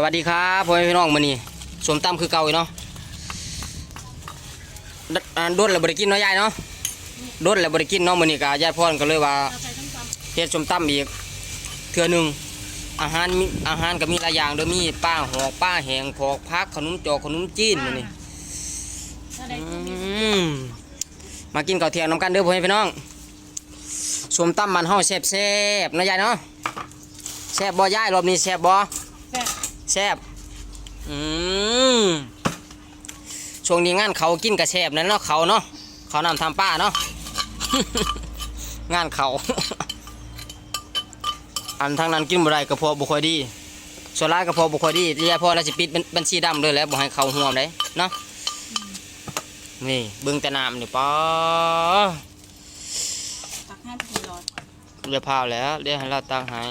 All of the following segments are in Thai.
สวัสดีครับพ่อแม่พี่น้องมื้อนี้สมตำคือเก่าอีกเนาะดอ่าโดนแล้วบ่ได้กินเนาะยายเนาะโดนแล้วบ่ได้กินเนาะมื้อนี้ก็ยายพรก็เลยว่าเฮ็ดสมตำอีกเทื่อหนึงอาหารอาหารก็มีหลายอย่างเด้อมีป้าหอกป้าแหงพอกพักขนมจอกขนมจีนมื้อนี้อืมากินข้าวเทียงนํกันเด้อพ่อแม่พี่น้องสมตำบ้านเฮาแซ่บๆเนาะยายเนาะแซ่บบ่ยายรอบนี้แซ่บบ่ แซ่บอืมช่วงนี้งานเขากินกระแซบนั่นเนาะเขาเนาะเขานำทำป้าเนาะงานเขา อันทางนั้นกินบ่ได้กระเพาะบ่ค่อยดีส่วนร้ายกระเพาะบ่ค่อยดีที่ยายพ่อเราสิปิดบัญบัญชีดำเลยแหล้วบ่ให้เขาห่วมเลยเนาะนี่เบิ่งแต่น้ำนี่ป้าตักให้เป็นร้อยเรียพาวแล้วเดี๋ยวให้เราตักให้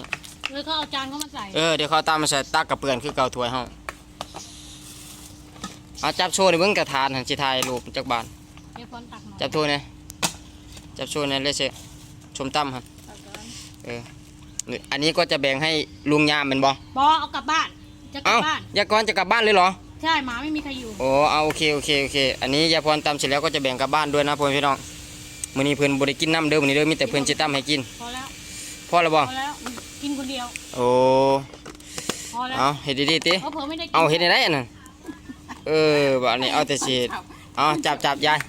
เลยเขาเอาจานเขามาใส่เออเดี๋ยวเขาตามมาใส่ตักกระเปือนคือเก่าถ้วยเฮาเอาจับโชว์ในเบิ่งกระทานหันสิถ่ายรูปจากบ้านเดี๋ยวคนตักหน่อยจับถ้วยนี่จับโชว์นี่เลยเชชมตั้มฮะตักก่อนเออนี่อันนี้ก็จะแบ่งให้ลุงยามเป็นบ่บอเอากลับบ้าน จะกลัเอ้าบบ้าน ยากรจะกลับบ้านเลยเหรอ ใช่หมาไม่มีใครอยู่ โอ้เอาโอเคโอเคโอเค อันนี้ยายพรตำเสร็จแล้วก็จะแบ่งกลับบ้านด้วยนะพ่อพี่น้องมื้อนี้เพิ่นบ่ได้กินน้ำเด้อมื้อนี้เด้อมีแต่เพิ่นสิตำให้กินพอแล้ว พอแล้วบ่พอแล้ว กินคนเดียว โอ้พอแล้วเอาเฮ็ดดีๆติเพราะเผื่อไม่ได้กินเอาเฮ็ดได้ได้อันนั้นเออบัดนี้เอาแต่สิเฮ็ดเอาจับจับยาย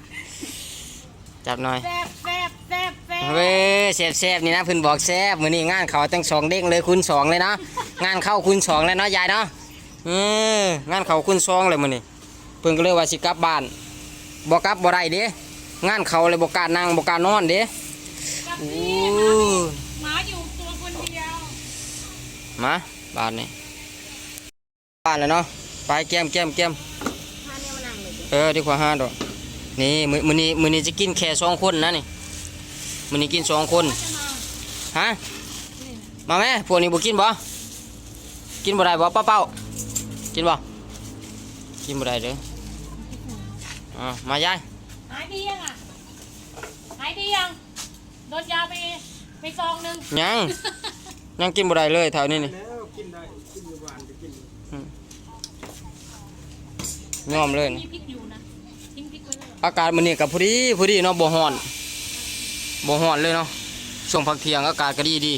จับหน่อยแซ่บแซ่บแซ่บแซ่บเว้ยแซ่บแซ่บนี่นะเพิ่นบอกแซ่บมื้อนี้งานเขาตั้งสองเด้งเลยคูณสองเลยนะงานเข้าคูณสองเลยเนาะยายเนาะเอองานเขาคูณสองเลยมื้อนี้เพิ่นก็เลยว่าสิกลับบ้านบ่กลับบ่ได้เด้งานเขาเลยบ่กล้านั่งบ่กล้านอนเด้กลับ โอ้หมาอยู่ตัวคนเดียว มาบ้านนี่บ้านแล้วเนาะ ไปแก้มแก้มแก้มพาเนี่ยมานั่งเออดีกว่าห้าดอก นี่มือมือนี้มือนี้จะกินแค่สองคนนะนี่มือนี้กินสองคนจะมาฮะ มาแม่พวกนี้บ่กินบ่ กินบ่ได้บ่ป้าเป้ากินบ่ กินบ่ได้เด้ออ่ามายายหายดียังอะหายดียัง โดนยาไปไปซองหนึงยังยังกินบ่ได้เลยแถวนี้นี่แล้วกินได้กินอยู่บ้านจะกินยอมเลยมีนี่พริกอยู่นะทิ้งพริกไว้เลยอากาศมื้อนี้ก็พอดีพอดีเนาะบ่ร้อนบ่ร้อนเลยเนาะช่วงพักเที่ยงอากาศก็ดีดี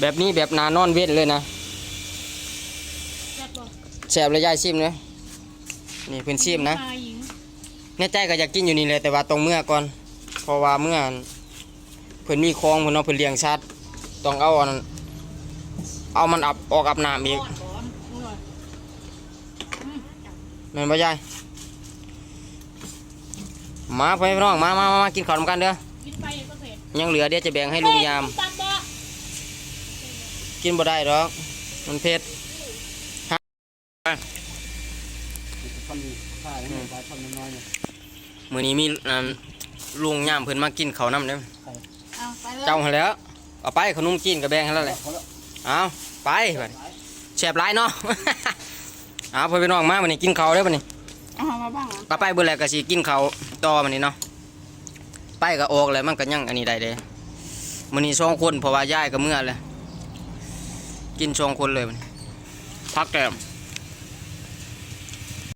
แบบนี้แบบนานอนเว้นเลยนะแซ่บบ่แซ่บเลยยายชิมเนาะนี่เพิ่นชิมนะชายหญิงในใจก็อยากกินอยู่นี่เลยแต่ว่าต้องเมื่อก่อนเพราะว่าเมื่อ เพิ่นมีคลองเพิ่นเอาเพิ่นเลี้ยงสัตว์ต้องเอาอันนั้นเอามันอับออกอาบน้ำอีกก่อนก่อนอร่อยอืมแม่นบ่ยายมาพ่อแม่พี่น้องมามามามากินข้าวนำกันเด้อกินไปเดี๋ยวก็เสร็จยังเหลือเดี๋ยวจะแบ่งให้ลุงยามตำบ่กินบ่ได้ดอก มันเผ็ดทำดีข้าวนี่ไปทำน้อยๆเนี่ยมื้อนี้มีอันลุงยามเพิ่นมากินข้าวนํเด้อเอา ไปเลยเจ้าหั่นแหล้วเอาไปขนมจีนก็แบ่งให้แล้วแหละเขาแล้วเอาไปบัดนี้แซ่บหลายเนาะ เอาพ่อพี่น้องมาวันนี้กินข้าวเด้อบัดนี้เอามาบ้างอะก็ไปเบื่อแล้วก็สิกินข้าวต่อบัดนี้เนาะไปก็ออกแล้วมันก็ยังอันนี้ได้เด้มื้อนี้สองคนเพราะว่ายายก็เมื่อแล้วกินสองคนเลยบัดนี้พักแก้ม